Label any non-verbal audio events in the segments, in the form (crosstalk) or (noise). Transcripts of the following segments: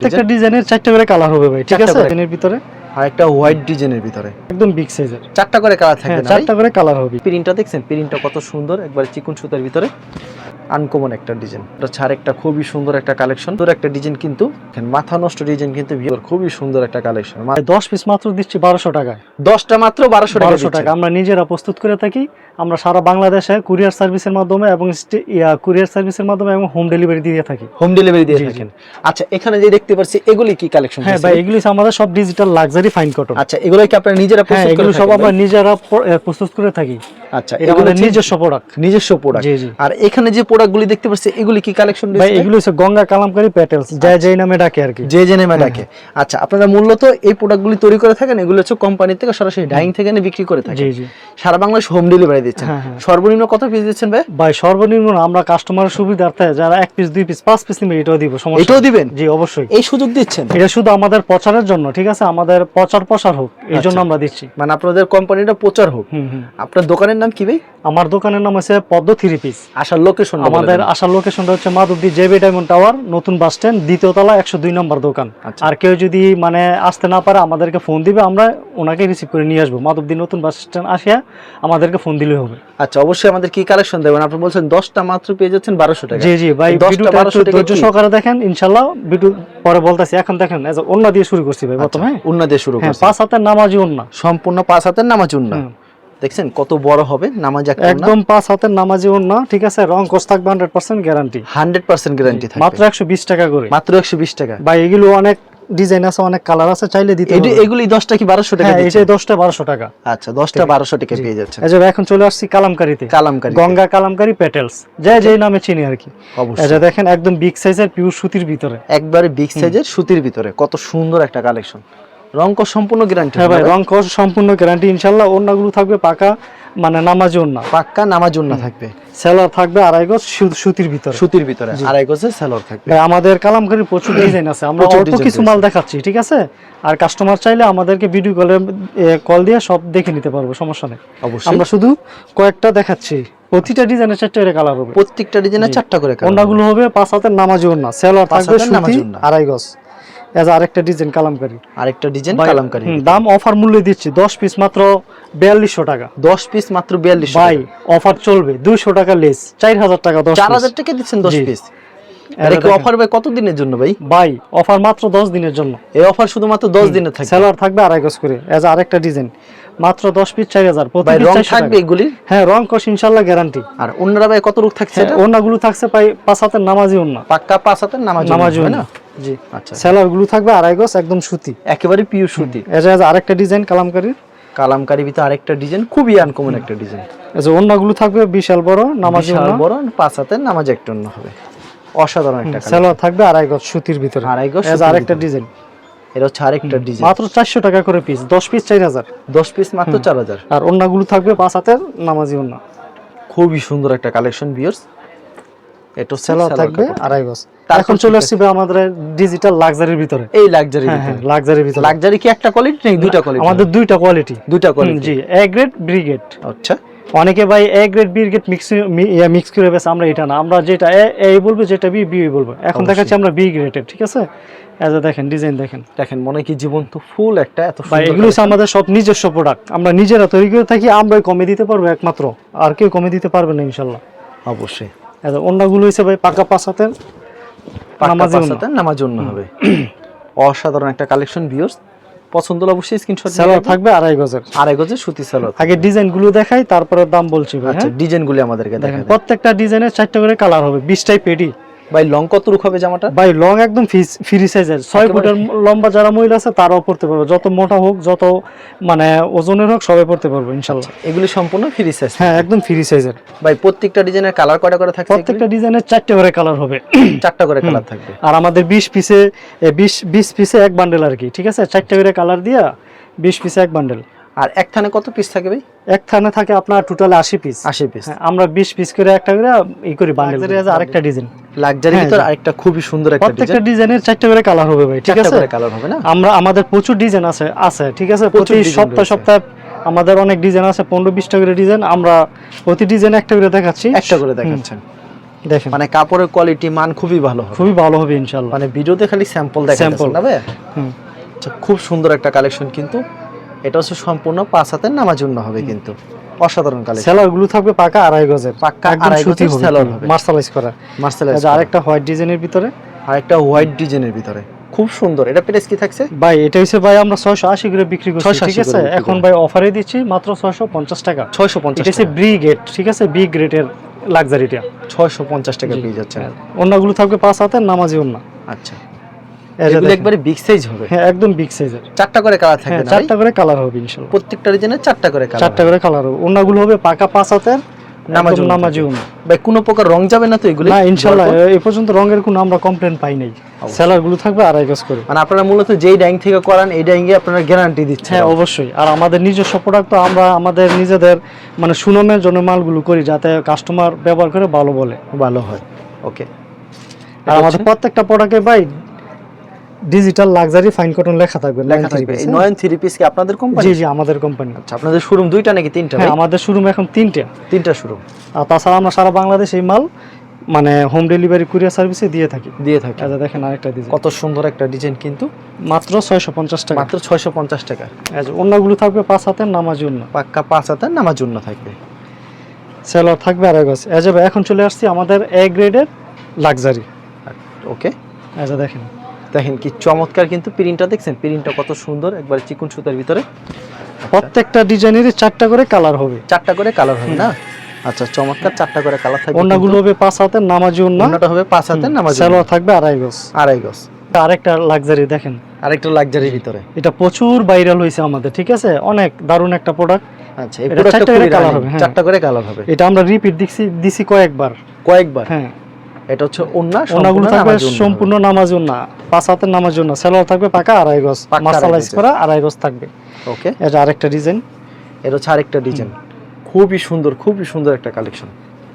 প্রত্যেকটা ডিজাইনের চারটা করে কালার হবে ভাই ঠিক আছে। ডিজাইনের ভিতরে। আর একটা হোয়াইট ডিজাইনের ভিতরে। একদম বিগ সাইজের চারটা করে কালার হ্যাঁ থাকবে না চারটা করে কালার হবে। প্রিন্টটা দেখছেন? প্রিন্টটা কত সুন্দর একবার চিকন সুতার ভিতরে। আনকমন একটা ডিজাইন। এটা ছাড় একটা খুবই সুন্দর একটা কালেকশন। তোর একটা ডিজাইন কিন্তু মাথা নষ্ট ডিজাইন কিন্তু খুবই সুন্দর একটা কালেকশন। দশ পিস মাত্র দিচ্ছি বারোশো টাকায়। দশটা মাত্র বারোশো টাকা বারোশো টাকা। আমরা নিজেরা প্রস্তুত করে থাকি। আমরা সারা বাংলাদেশে কুরিয়ার সার্ভিসের মাধ্যমে এবং কুরিয়ার সার্ভিসের মাধ্যমে এবং হোম ডেলিভারি দিয়ে থাকি। হোম ডেলিভারি দিয়ে। থাকেন। আচ্ছা এখানে যে দেখতে পাচ্ছি এগুলি কি কালেকশন হ্যাঁ ভাই এগুলি আমাদের সব ডিজিটাল লাক্সারি ফাইন কটন আচ্ছা এগুলো কি আপনারা নিজেরা হ্যাঁ এগুলো সব আমরা নিজেরা প্রস্তুত করে থাকি। আচ্ছা এগুলো নিজস্ব প্রোডাক্ট নিজস্ব প্রোডাক্ট আর এখানে যে প্রোডাক্টগুলি দেখতে পাচ্ছি এগুলি কি কালেকশন ভাই এগুলো হচ্ছে গঙ্গা কালামকারী প্যাটেলস যাই যাই নামে ডাকে আর কি। যে যে নেমে ডাকে। আচ্ছা আপনারা মূলত এই প্রোডাক্টগুলি তৈরি করে থাকেন এগুলো হচ্ছে কোম্পানি থেকে সরাসরি ডাইং থেকে এনে বিক্রি করে থাকেন। জি। সারা বাংলাদেশ হোম ডেলিভারি দিচ্ছেন। হ্যাঁ, হ্যাঁ। সর্বনিম্ন কত পিস দিচ্ছেন ভাই? ভাই সর্বনিম্ন আমরা কাস্টমারের সুবিধার্থে যারা এক পিস দুই পিস পাঁচ পিস নিবে এটাও দিব সমস্যা এটাও দিবেন? জি অবশ্যই। এই সুযোগ দিচ্ছেন? এটা শুধু আমাদের প্রচারের জন্য ঠিক আছে? আমাদের প্রচার প্রসার হোক এই জন্য আচ্ছা। আমরা দিচ্ছি। মানে আপনাদের কোম্পানিটা প্রচার হোক। আপনার দোকানের নাম কি ভাই? আমার দোকানের নাম আছে পদ্ম থ্রি পিস আসার লোকেশন আমাদের আসার লোকেশনটা হচ্ছে মাধবদী জেবি ডায়মন্ড টাওয়ার নতুন বাস স্ট্যান্ড দ্বিতীয় তলা একশো দুই নম্বর দোকান। আচ্ছা। আর কেউ যদি মানে আসতে না পারে আমাদেরকে ফোন দিবে আমরা ওনাকে রিসিভ করে নিয়ে আসব। মাধবদী নতুন বাস স্ট্যান্ড আসিয়া আমাদেরকে ফোন দিলে হবে। আচ্ছা অবশ্যই আমাদের কি কালেকশন দেবেন? আপনি বলছেন দশটা মাত্র পেয়ে যাচ্ছেন বারোশো টাকা। জি জি ভাই ভিডিওটা ধৈর্য সহকারে দেখেন ইনশাল্লাহ ভিডিও পরে বলতেছি। এখন দেখেন অন্য দিয়ে শুরু করছি ভাই প্রথমে। হ্যাঁ? উন্না দিয়ে শুরু হ্যাঁ করছেন পাঁচ হাতের নামাজি অন্য সম্পূর্ণ পাঁচ হাতের নামাজ হুম। দেখছেন? কত বড় হবে? নামাজ একদম পাঁচ হাতের নামাজি অন্য ঠিক আছে? রং কোস থাকবে hundred percent guarantee hundred percent guarantee থাকবে। মাত্র একশো বিশ টাকা করে। মাত্র একশো বিশ টাকা। ভাই এগুলো অনেক ডিজাইন আছে অনেক কালার আছে চাইলে দিতে এগুলি দশটা কি বারোশো টাকা হ্যাঁ এটাই দশটা বারোশো টাকা। আচ্ছা দশটা বারোশো টাকা পেয়ে যাচ্ছেন। এই এখন চলে আসছি কালামকারিতে। কালামকারি গঙ্গা কালামকারি প্যাটেলস যে যে নামে চিনি আর কি। দেখেন একদম বিগ সাইজের পিওর সুতির ভিতরে। একবারে বিগ সাইজের সুতির ভিতরে। কত সুন্দর একটা কালেকশন রং কস সম্পূর্ণ গ্যারান্টি হ্যাঁ ভাই সম্পূর্ণ গ্যারান্টি ইনশাল্লাহ ওড়নাগুলো থাকবে পাকা মানে নামাজি ওড়না। পাক্কা নামাজ উন্না থাকবে। সেলার থাকবে আড়াই গজ সুতির ভিতরে। সুতির ভিতরে আড়াই সেলর থাকবে। আমাদের কালামকারীর প্রচুর (coughs) ডিজাইন আছে আমরা অল্প কিছু মাল দেখাচ্ছি ঠিক আছে? আর কাস্টমার চাইলে আমাদেরকে ভিডিও কলে কল দিয়ে সব দেখে নিতে পারব সমস্যা নেই। অবশ্যই। আমরা শুধু কয়েকটা দেখাচ্ছি প্রতিটা ডিজাইনের চারটা করে কালার হবে। প্রত্যেকটা ডিজাইনে চারটা করে colour ওন্নাগুলো হবে। পাঁচ হাতের নামাজি ওন্না সেলার থাকবে সুতি আড়াই গজ। এজ আরেকটা ডিজাইন কালামকারী। আরেকটা ডিজাইন কালামকারি। দাম অফার মূল্যে দিচ্ছি দশ পিস মাত্র বিয়াল্লিশশো টাকা। দশ পিস মাত্র 4200 ভাই অফার চলবে দুইশো টাকা লেস চার হাজার টাকা দশ চার piece। হাজার টাকা দিচ্ছেন দশ জি। পিস অফার ভাই কত দিনের জন্য ভাই? ভাই অফার মাত্র দশ দিনের জন্য। এই অফার শুধুমাত্র দশ দিনের থাকবে? সেলার থাকবে আড়াই গজ করে এজ আরেকটা ডিজাইন মাত্র দশ পিস চার হাজার। প্রতি রং থাকবে এগুলি হ্যাঁ রং কষ ইনশাল্লাহ গ্যারান্টি আর অন্যরা ভাই কত রূপ থাকছে এটা? ওনাগুলো থাকছে প্রায় পাঁচ হাতের নামাজি ওনা পাক্কা পাঁচ হাতের নামাজ নামাজি না? জি আচ্ছা। সেলারগুলো থাকবে আড়াই গজ একদম সুতি। একেবারে পিওর সুতি। এজ আরেকটা ডিজাইন কালামকারীর। কালামকারি ভিতরে আরেকটা ডিজাইন খুবই আনকমন একটা ডিজাইন যে ওন্নাগুলো থাকবে বিশাল বড় নামাজি ওন্না বড় পাঁচ হাতের নামাজ একটা অন্য হবে। অসাধারণ একটা সেলার থাকবে আড়াই গজ সুতির ভিতরে। আড়াই গজ আরেকটা ডিজাইন এটা হচ্ছে আরেকটা ডিজাইন মাত্র চারশো টাকা করে পিস দশ পিস চার হাজার। দশ পিস মাত্র চার হাজার। আর ওন্নাগুলো থাকবে পাঁচ হাতের নামাজি ওন্না খুবই সুন্দর একটা কালেকশন বিয়ার্স এটা সেলার থাকবে আড়াই গজ। এখন চলে আসছি আমাদের ডিজিটাল লাক্সারির ভিতরে। এই লাক্সারি হ্যাঁ হ্যাঁ লাক্সারির ভিতরে। লাক্সারি কি একটা কোয়ালিটি নাকি দুইটা কোয়ালিটি আমাদের দুইটা কোয়ালিটি দুইটা কোয়ালিটি জি এ গ্রেড বি গ্রেড আচ্ছা। অনেকে ভাই A grade B grade mix mix করে বেছে আমরা এটা না। আমরা যেটা এ এই বলব যেটা বি বি বলব। এখন দেখাচ্ছি আমরা বি গ্রেডের ঠিক আছে? এজ দেখেন ডিজাইন দেখেন। দেখেন মনে কি জীবন্ত ফুল একটা এত ভাই এগুলো আমাদের সব নিজস্ব প্রোডাক্ট আমরা নিজেরা তৈরি করে থাকি আমরাই কমে দিতে পারব একমাত্র। আর কেউ কমে দিতে পারবে না ইনশাল্লাহ। অবশ্যই। অন্যগুলো হচ্ছে ভাই পাকা পাঁচ হাতের পাক্কা পাঁচ ওড়না। হাতের নামাজ জন্য হবে। অসাধারণ একটা কালেকশন ভিউয়ার্স পছন্দ হলে অবশ্যই স্ক্রিনশট সেলার থাকবে আড়াই গজের। আড়াই গজের সুতি সেলার আগে ডিজাইনগুলো দেখাই তারপরে দাম বলছি ভাই। আচ্ছা হ্যাঁ? ডিজাইনগুলো আমাদেরকে দেখেন প্রত্যেকটা ডিজাইনের চারটা করে কালার হবে বিশটাই পেডি ভাই লং কত রুখ হবে জামাটা? ভাই লং একদম ফ্রি সাইজের ছয় ফুটের লম্বা যারা মহিলা আছে তারাও পড়তে পারবে। যত মোটা হোক যত মানে ওজনের হোক সবাই পড়তে পারবে ইনশাল্লাহ। এগুলি সম্পূর্ণ ফ্রি সাইজ হ্যাঁ একদম ফ্রি সাইজের ভাই প্রত্যেকটা ডিজাইনের কালার কয়টা করে থাকছে প্রত্যেকটা ডিজাইনের চারটে করে কালার হবে। চারটা করে কালার থাকবে। আর আমাদের বিশ পিসে বিশ বিশ পিসে এক বান্ডেল আর কি ঠিক আছে? চারটে করে কালার দিয়া বিশ পিসে এক বান্ডেল আর এক থানে কত পিস থাকে ভাই? এক থানে থাকে আপনার টোটাল আশি পিস আশি পিস আমরা বিশ পিস করে একটা করে ই করি বান্ডেল আরেকটা ডিজাইন লাক্সারি ভিতর আরেকটা খুবই সুন্দর একটা প্রত্যেকটা ডিজাইনের চারটে করে কালার হবে ভাই ঠিক আছে? কালার হবে না? আমরা আমাদের প্রচুর ডিজাইন আছে আছে ঠিক আছে? প্রতি design সপ্তাহ আমাদের অনেক ডিজাইন আছে পনেরো বিশটা করে ডিজাইন আমরা প্রতি ডিজাইন একটা করে দেখাচ্ছি। একটা করে দেখাচ্ছেন। দেখেন। মানে কাপড়ের কোয়ালিটি মান খুবই ভালো হবে। খুবই ভালো হবে ইনশাল্লাহ মানে ভিডিওতে খালি স্যাম্পল দেখা Sample। যাচ্ছে না ভাই? হুম। আচ্ছা খুব সুন্দর একটা কালেকশন কিন্তু। এটা হচ্ছে সম্পূর্ণ পাঁচ হাতের নামার জন্য হবে কিন্তু। অসাধারণগুলো থাকবে পাকা আড়াই গজের। একদম আড়াই গজের সেলার হবে। মার্শালাইজ করা যে আরেকটা হোয়াইট ডিজাইনের ভিতরে। আর একটা হোয়াইট ডিজাইনের ভিতরে। খুব সুন্দর। এটা প্রাইস কি থাকছে? ভাই এটা হচ্ছে ভাই আমরা ছয়শো আশি করে বিক্রি করছি ঠিক আছে? এখন ভাই অফারে দিচ্ছি মাত্র ছয়শো পঞ্চাশ টাকা। ছয়শো এটা পঞ্চাশ হচ্ছে ব্রি গেট ঠিক আছে? বি গ্রেটের লাক্সারিটা ছয়শো পঞ্চাশ টাকা জি। পেয়ে যাচ্ছেন। অন্যগুলো থাকবে পাঁচ হাতের নামাজি অন্য আচ্ছা। এগুলো একবারে বিগ সাইজ হবে। হ্যাঁ একদম বিগ সাইজের চারটা করে কালার হ্যাঁ থাকবে চারটা করে কালার হবে প্রত্যেকটা চারটা করে কালার চারটা করে কালার হবে। হবে পাকা পাঁচ হাতের ভাই কোনো প্রকার রং যাবে না তো এগুলো? না এই পর্যন্ত রঙের কোনো আমরা কমপ্লেন পাই নাই। সেলারগুলো থাকবে আড়াই গজ করে। মানে আপনারা মূলত যেই ডাইং থেকে করান এই ডাইং এ আপনারা গ্যারান্টি দিচ্ছেন। হ্যাঁ অবশ্যই। আর আমাদের নিজস্ব প্রোডাক্ট তো আমরা আমাদের নিজেদের মানে সুনামের জন্য মালগুলো করি যাতে কাস্টমার ব্যবহার করে ভালো বলে। ভালো হয়। ওকে আর আমাদের প্রত্যেকটা প্রোডাক্টে ভাই ডিজিটাল লাক্সারি ফাইন কটন লেখা থাকবে লেখা থাকবে। এই নয়ন থ্রি পিস কি আপনাদের কোম্পানি জি জি আমাদের কোম্পানি আচ্ছা আপনাদের শোরুম দুইটা নাকি তিনটা হ্যাঁ আমাদের শোরুম এখন তিনটে। তিনটা শোরুম আর তাছাড়া আমরা সারা বাংলাদেশ এই মাল মানে হোম ডেলিভারি কুরিয়ার সার্ভিসে দিয়ে থাকি। দিয়ে থাকে। আচ্ছা দেখেন আরেকটা ডিজাইন কত সুন্দর একটা ডিজাইন কিন্তু। মাত্র ছয়শো পঞ্চাশ টাকা। মাত্র ছয়শো পঞ্চাশ টাকা। আচ্ছা অন্যগুলো থাকবে পাঁচ হাতের নামাজ জন্য পাক্কা পাঁচ হাজার নামার জন্য থাকবে। সেলার থাকবে আড়াই গজ। এখন চলে আসছি আমাদের এ গ্রেডের লাক্সারি ওকে আচ্ছা দেখেন। দেখেন কি চমৎকার কিন্তু প্রিন্টটা দেখছেন? প্রিন্টটা কত সুন্দর একবার চিকুন সুতার ভিতরে। প্রত্যেকটা ডিজাইনেরই চারটা করে কালার হবে। চারটা করে কালার হবে না? আচ্ছা চমৎকার চারটা করে কালার থাকবে অন্যগুলো হবে পাঁচ হাতের নামাজি অন্য অন্যটা হবে পাঁচ হাজার নামার জন্য সেলোয়ার থাকবে আড়াই গজ। আড়াই গজ। আরেকটা লাক্সারি দেখেন। আরেকটা লাক্সারির ভিতরে। এটা প্রচুর ভাইরাল হয়েছে আমাদের ঠিক আছে? অনেক দারুণ একটা প্রোডাক্ট আচ্ছা এই প্রোডাক্টটা চারটা করে রানিং হবে, হ্যাঁ। চারটা করে কালার হবে। এটা আমরা রিপিট দিছি দিছি কয়েকবার। কয়েকবার? হ্যাঁ। এটা হচ্ছে ওন্না থাকবে সম্পূর্ণ নামাজ পাঁচ হাতের নামাজ সেলোয়ার থাকবে পাকা আড়াই গজ। গজের। করা আড়াই গজ থাকবে। ওকে। এটা আরেকটা ডিজাইন। এটা হচ্ছে আরেকটা ডিজাইন। খুবই সুন্দর খুবই সুন্দর একটা কালেকশন।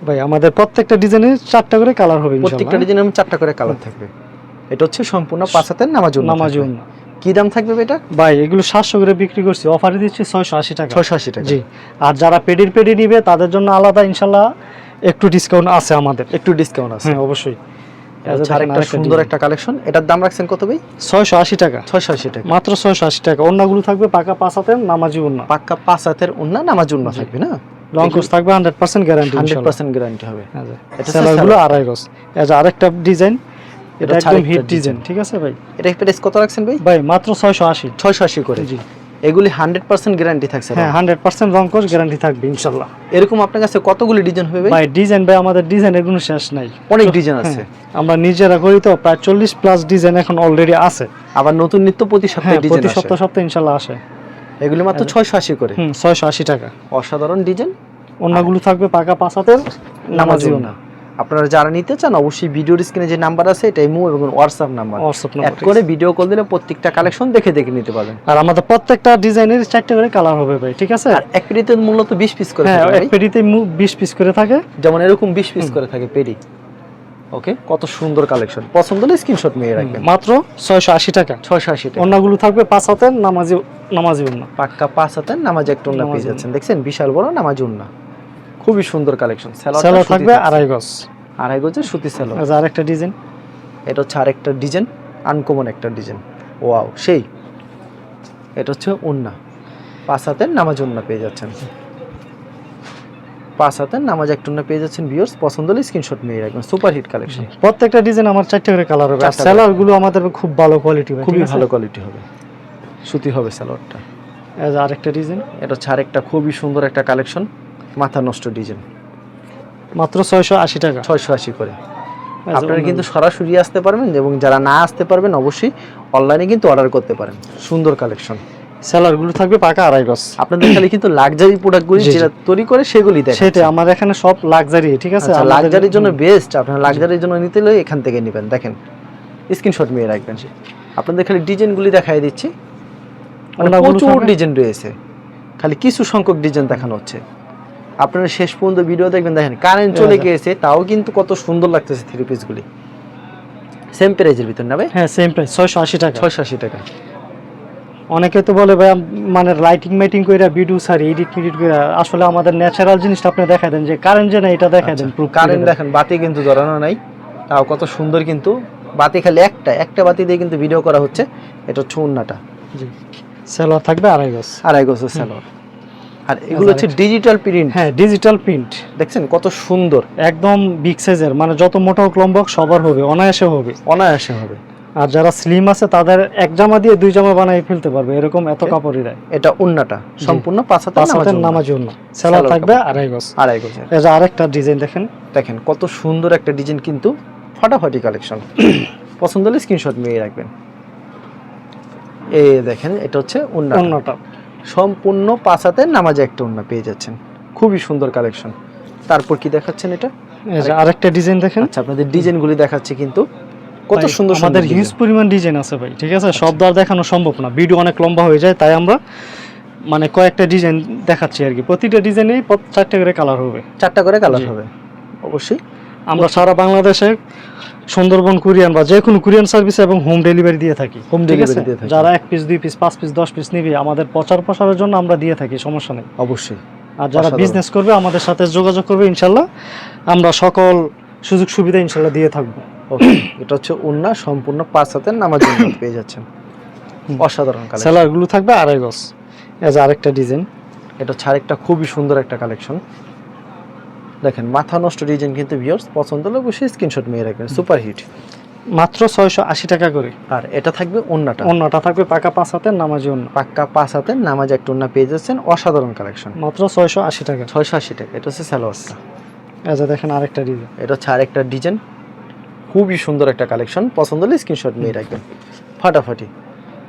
ভাই আমাদের প্রত্যেকটা ডিজাইনের চারটা করে কালার হবে প্রত্যেকটা ডিজাইনের চারটা করে কালার থাকবে। এটা হচ্ছে সম্পূর্ণ পাঁচ হাতের নামাজ ওন্না নামাজ থাকবে। কি দাম থাকবে এটা? ভাই এগুলো সাতশো করে বিক্রি করছি। অফারে দিচ্ছি ছয়শো আশি টাকা। ছয়শো আশি টাকা। জি। আর যারা পেডির পেডি নিবে তাদের জন্য আলাদা ইনশাল্লাহ একটু ডিসকাউন্ট আছে আমাদের। একটু ডিসকাউন্ট আছে। হ্যাঁ অবশ্যই। আরেকটা সুন্দর একটা কালেকশন এটার দাম রাখছেন কত ভাই? ছয়শো আশি টাকা। ছয়শো আশি টাকা। মাত্র ছয়শো আশি টাকা। অন্যগুলো থাকবে পাকা পাঁচ হাতের নামাজি অন্য পাক্কা পাঁচ হাতের ওন্না নামাজ ওন্না থাকবে না? লং কোর্স থাকবে hundred percent guarantee hundred percent guarantee হবে। এটা হচ্ছে সেলারগুলো। আড়াই গজ। যে আরেকটা ডিজাইন এটা এটা একদম হিট ডিজাইন ঠিক আছে ভাই? এটা প্রাইস কত রাখছেন ভাই? ভাই মাত্র ছয়শো আশি। ছয়শো আশি করে। জি। এগুলি হান্ড্রেড পার্সেন্ট গ্যারান্টি থাকছে হ্যাঁ হান্ড্রেড পার্সেন্ট রং কোর্স গ্যারান্টি থাকবে ইনশাল্লাহ। এরকম আপনার কাছে কতগুলি ডিজাইন হবে ভাই? ডিজাইন ভাই আমাদের ডিজাইনের কোনো শেষ নাই। অনেক ডিজাইন আছে। হ্যাঁ, আমরা নিজেরা করি তো প্রায় চল্লিশ প্লাস ডিজাইন এখন অলরেডি আছে। আবার নতুন নিত্য প্রতি হ্যাঁ সপ্তাহে ডিজাইন প্রতি সপ্তাহ সপ্তাহে ইনশাল্লাহ আসে। এগুলি মাত্র ছয়শো আশি করে। হুম ছয়শো আশি টাকা। অসাধারণ ডিজাইন অন্যগুলো থাকবে পাকা পাঁচ হাতের নামাজিও না। আপনারা যারা নিতে চান অবশ্যই ভিডিওর স্ক্রিনে যে নাম্বার আছে এটা ইমো এবং হোয়াটসঅ্যাপ নাম্বার হোয়াটসঅ্যাপ নাম্বার করে ভিডিও কল দিলে প্রত্যেকটা কালেকশন দেখে দেখে নিতে পারবেন। আর আমাদের প্রত্যেকটা ডিজাইনের চারটে করে কালার হবে ভাই ঠিক আছে? আর এক পেডিতে মূলত বিশ পিস করে হ্যাঁ এক। পেটিতে বিশ পিস করে থাকে। যেমন এরকম বিশ পিস করে থাকে পেডি ওকে কত সুন্দর কালেকশন পছন্দ হলে স্ক্রিনশট নিয়ে রাখবেন। মাত্র ছয়শো আশি টাকা। ছয়শো আশি টাকা। অন্যগুলো থাকবে পাঁচ হাতের নামাজি নামাজি উন্না। পাক্কা পাঁচ হাতের নামাজ একটা উন্না পেয়ে যাচ্ছেন। দেখছেন? বিশাল বড় নামাজ উন্না। খুবই সুন্দর কালেকশন সেলো থাকবে আড়াই গজ। আড়াই গজের সুতি সেলো এই যে আরেকটা ডিজাইন এটা হচ্ছে আরেকটা ডিজাইন আনকমন একটা ডিজাইন ওয়াও সেই। এটা হচ্ছে উন্না। পাঁচ হাতের নামাজ উন্না পেয়ে যাচ্ছেন। পাঁচ হাতের নামাজ একটা উন্না পেয়ে যাচ্ছেন ভিউয়ার্স পছন্দ হলে স্ক্রিনশট নিয়ে রাখবেন। সুপার হিট কালেকশন প্রত্যেকটা ডিজাইন আমার চারটে করে কালার হবে। আর চারটা সেলারগুলো আমাদের খুব ভালো কোয়ালিটি হবে খুবই ভালো কোয়ালিটি হবে। সুতি হবে যে আরেকটা ডিজাইন এটা হচ্ছে আরেকটা খুবই সুন্দর একটা কালেকশন মাথা নষ্ট ডিজাইন মাত্র ছয়শো আশি টাকা। ছয়শো আশি করে। আপনারা কিন্তু সরাসরি আসতে পারবেন এবং যারা না আসতে পারবেন অবশ্যই অনলাইনে কিন্তু অর্ডার করতে পারেন। সুন্দর কালেকশন সেলারগুলো থাকবে পাকা আড়াই গজ। আপনাদের খালি কিন্তু লাক্সারি প্রোডাক্টগুলি। যেটা তৈরি করে সেগুলি দেখেন সেটাই আমার এখানে সব লাক্সারি ঠিক আছে? লাক্সারির জন্য বেস্ট আপনার লাক্সারির জন্য নিতে হলে এখান থেকে নেবেন। দেখেন স্ক্রিনশট নিয়ে রাখবেন। আপনাদের খালি ডিজাইনগুলি দেখাই দিচ্ছি। মানে প্রচুর ডিজাইন রয়েছে। খালি কিছু সংখ্যক ডিজাইন দেখানো হচ্ছে। আপনারা শেষ পর্যন্ত ভিডিও দেখবেন দেখেন কারেন্ট চলে হ্যাঁ। গিয়েছে তাও কিন্তু কত সুন্দর লাগতেছে থ্রি পিসগুলি সেম প্রাইজের ভিতর না ভাই? হ্যাঁ সেম প্রাইস ছয়শো আশি টাকা। ছয়শো আশি টাকা। অনেকে তো বলে ভাই মানে লাইটিং মাইটিং করে ভিডিও সারি এডিট মিডিট করে আসলে আমাদের ন্যাচারাল জিনিসটা আপনি দেখাই দেন যে কারেন্ট যে না এটা দেখাই দেন proof কারেন্ট দেখেন বাতি কিন্তু জ্বলানো নাই তাও কত সুন্দর কিন্তু বাতি খালি একটা একটা বাতি দিয়ে কিন্তু ভিডিও করা হচ্ছে এটা হচ্ছে উন্নাটা জি। সেলোয়ার থাকবে আড়াই গজ। আড়াই গোছের সালোয়ার আর এগুলো হচ্ছে ডিজিটাল প্রিন্ট হ্যাঁ ডিজিটাল প্রিন্ট দেখছেন কত সুন্দর। একদম বিগ সাইজের মানে যত মোটা হোক লম্বা হোক সবার হবে অনায়াসে হবে। অনায়াসে হবে। আর যারা স্লিম আছে তাদের এক জামা দিয়ে দুই জামা বানিয়ে ফেলতে পারবে এরকম এত কাপড়ই দেয় এটা উন্নাটা সম্পূর্ণ পাঁচ হাতের পাঁচ হাতের নামাজ নামাজ জন্য থাকবে আড়াই গজ। আড়াই এই যে আরেকটা ডিজাইন দেখেন। দেখেন কত সুন্দর একটা ডিজাইন কিন্তু ফাটাফাটি কালেকশন (coughs) পছন্দ হলে স্ক্রিনশট নিয়ে রাখবেন। এ দেখেন এটা হচ্ছে উন্না অন্যটা সম্পূর্ণ পাঁচ হাতের নামাজে একটা উন্না পেয়ে যাচ্ছেন। খুবই সুন্দর কালেকশন তারপর কি দেখাচ্ছেন এটা? আরেকটা ডিজাইন দেখেন। আচ্ছা আপনাদের ডিজাইনগুলি দেখাচ্ছে কিন্তু। কত সুন্দর আমাদের হিউজ পরিমাণ ডিজাইন আছে ভাই ঠিক আছে? সব দ্বার দেখানো সম্ভব না। ভিডিও অনেক লম্বা হয়ে যায় তাই আমরা মানে কয়েকটা ডিজাইন দেখাচ্ছি আর কি। প্রতিটা ডিজাইনেই চারটে করে কালার হবে। চারটা করে কালার হবে। অবশ্যই। আমরা সারা বাংলাদেশে সুন্দরবন কুরিয়ান বা যে কোনো কুরিয়ান সার্ভিস এবং হোম ডেলিভারি দিয়ে থাকি। হোম ডেলিভারি দিয়ে থাকি। যারা এক পিস দুই পিস পাঁচ পিস দশ পিস নিবি আমাদের প্রচার প্রসারের জন্য আমরা দিয়ে থাকি সমস্যা নেই। অবশ্যই। আর যারা বিজনেস করবে আমাদের সাথে যোগাযোগ করবে ইনশাল্লাহ। আমরা সকল সুযোগ সুবিধা ইনশাল্লাহ দিয়ে থাকব। এটা হচ্ছে উন্না সম্পূর্ণ পাঁচ হাতের নামাজ পেয়ে যাচ্ছেন। অসাধারণ সেলারগুলো থাকবে আড়াই গজ। এজ আরেকটা ডিজাইন এটা হচ্ছে আরেকটা খুবই সুন্দর একটা কালেকশন দেখেন মাথা নষ্ট ডিজাইন কিন্তু ভিউয়ার্স পছন্দ হলে অবশ্যই স্ক্রিনশট নিয়ে রাখবেন সুপার হিট মাত্র ছয়শো আশি টাকা করে। আর এটা থাকবে উন্নাটা অন্যটা থাকবে পাকা পাঁচ হাতের নামাজি অন্য পাক্কা পাঁচ হাতের নামাজ একটা উন্না পেয়ে যাচ্ছেন অসাধারণ কালেকশন মাত্র ছয়শো আশি টাকা। ছয়শো আশি টাকা এটা হচ্ছে সালোয়ারটা এই যে দেখেন আরেকটা ডিজাইন। এটা হচ্ছে আরেকটা ডিজাইন। খুবই সুন্দর একটা কালেকশন পছন্দ হলে স্ক্রিনশট নিয়ে রাখবেন। ফাটাফাটি।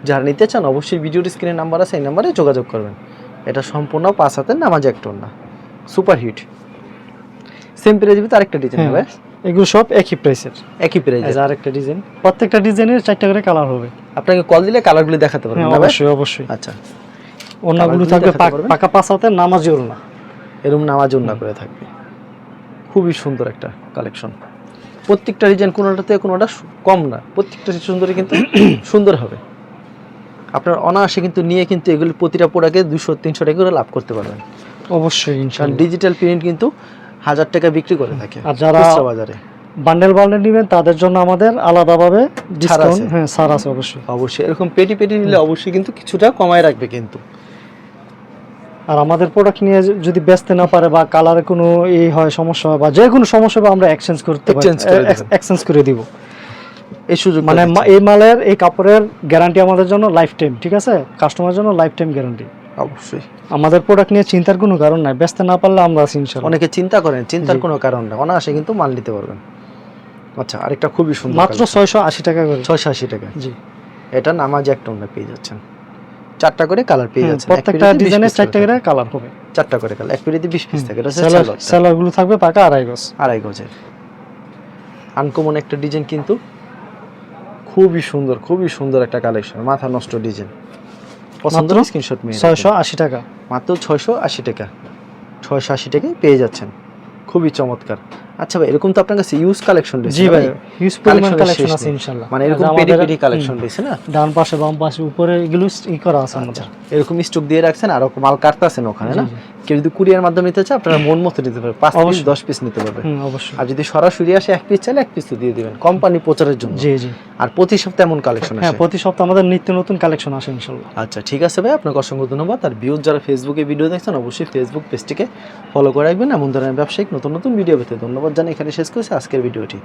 যারা নিতে চান অবশ্যই ভিডিওর স্ক্রিনে নাম্বার আছে এই নাম্বারে যোগাযোগ করবেন। এটা সম্পূর্ণ পাঁচ হাতের নামাজ একটা না সুপার হিট সেম প্রাইজে তো আরেকটা ডিজাইন হ্যাঁ। হবে। এগুলো সব একই প্রাইসের একই প্রাইজে আরেকটা ডিজাইন প্রত্যেকটা ডিজাইনের চারটা করে কালার হবে। আপনাকে কল দিলে কালারগুলি দেখাতে পারবেন হ্যাঁ? অবশ্যই অবশ্যই। আচ্ছা। অন্যগুলো থাকবে পাক- হাতের নামাজি ওড়না। এরকম নামাজ উন্না করে থাকবে। খুবই সুন্দর একটা কালেকশন প্রত্যেকটা ডিজাইন কোনোটাতে কোনোটা কম না। প্রত্যেকটা সুন্দরই কিন্তু (coughs) সুন্দর হবে। আপনার অনায়াসে কিন্তু নিয়ে কিন্তু এগুলি প্রতিটা প্রোডাক্টে দুশো তিনশো টাকা করে লাভ করতে পারবেন। অবশ্যই কারণ ডিজিটাল প্রিন্ট কিন্তু হাজার টাকা বিক্রি করে থাকে আর যারা বাজারে। বান্ডেল বান্ডেল নেবেন তাদের জন্য আমাদের আলাদাভাবে ডিসকাউন্ট। হ্যাঁ ছাড় আছে অবশ্যই। অবশ্যই এরকম পেটি পেটি নিলে অবশ্যই কিন্তু কিছুটা কমায় রাখবে কিন্তু। আর আমাদের প্রোডাক্ট নিয়ে যদি বেচতে না পারে বা কালারে কোনো এই হয় সমস্যা হয় বা যে কোনো সমস্যা হবে আমরা এক্সচেঞ্জ করতে। এক্সচেঞ্জ করে দিব। এই সুযোগ মানে এই মালের এই কাপড়ের গ্যারান্টি আমাদের জন্য লাইফ টাইম ঠিক আছে? কাস্টমারের জন্য লাইফ টাইম গ্যারান্টি অবশ্যই। আমাদের প্রোডাক্ট নিয়ে চিন্তার কোনো কারণ নাই। ব্যস্ত না পারলে আমরা আছি ইনশাআল্লাহ অনেকে চিন্তা করেন চিন্তার কোনো কারণ না অনায়াসে কিন্তু মাল নিতে পারবেন। আচ্ছা আরেকটা খুবই সুন্দর মাত্র ছয়শো আশি টাকা করে। ছয়শো আশি টাকা। জি। এটা নামাজ একটা অন্য পেয়ে যাচ্ছেন। চারটা করে কালার পেয়ে হুম, যাচ্ছেন। প্রত্যেকটা পিরিতে 20 ডিজাইনের piece করে কালার হবে। চারটা করে কালার। এক পিরিতে বিশ পিস থাকে। সেলার থাকবে পাকা আড়াই গজ। আড়াই গজের। আনকমন একটা ডিজাইন কিন্তু খুবই সুন্দর খুবই সুন্দর একটা কালেকশন মাথা নষ্ট ডিজাইন পছন্দ স্ক্রিনশট মেয়ে ছয়শো আশি টাকা। মাত্র ছয়শো আশি টাকা। ছয়শো আশি টাকায় পেয়ে যাচ্ছেন। খুবই চমৎকার। আচ্ছা ভাই এরকম তো আপনার কাছে ইউজ কালেকশন জি ভাই হিউজ পরিমাণ কালেকশন আছে ইনশাআল্লাহ। মানে এরকম পেডি পেডি কালেকশন রয়েছে না? ডান পাশে বাম পাশে উপরে এগুলো ই করা আছে আমাদের। এরকম স্টক দিয়ে রাখছেন আর মাল কাটতাছেন ওখানে না। কেউ যদি কুরিয়ার মাধ্যমে নিতে চায় আপনারা মন মতো নিতে পারবেন। পাঁচ পিস দশ পিস নিতে পারবে হুম অবশ্যই। আর যদি সরাসরি আসে এক পিস চাইলে এক পিস তো দিয়ে দিবেন কোম্পানি প্রচারের জন্য। জি জি। আর প্রতি সপ্তাহে এমন কালেকশন হ্যাঁ প্রতি সপ্তাহে আমাদের নিত্য নতুন কালেকশন আসে ইনশাল্লাহ আচ্ছা ঠিক আছে ভাই আপনাকে অসংখ্য ধন্যবাদ। আর ভিউজ যারা ফেসবুকে ভিডিও দেখছেন অবশ্যই ফেসবুক পেজটিকে ফলো করে রাখবেন। এমন ধরনের ব্যবসায়িক নতুন নতুন ভিডিও পেতে ধন্যবাদ জানাই। এখানে শেষ করছি আজকের ভিডিওটি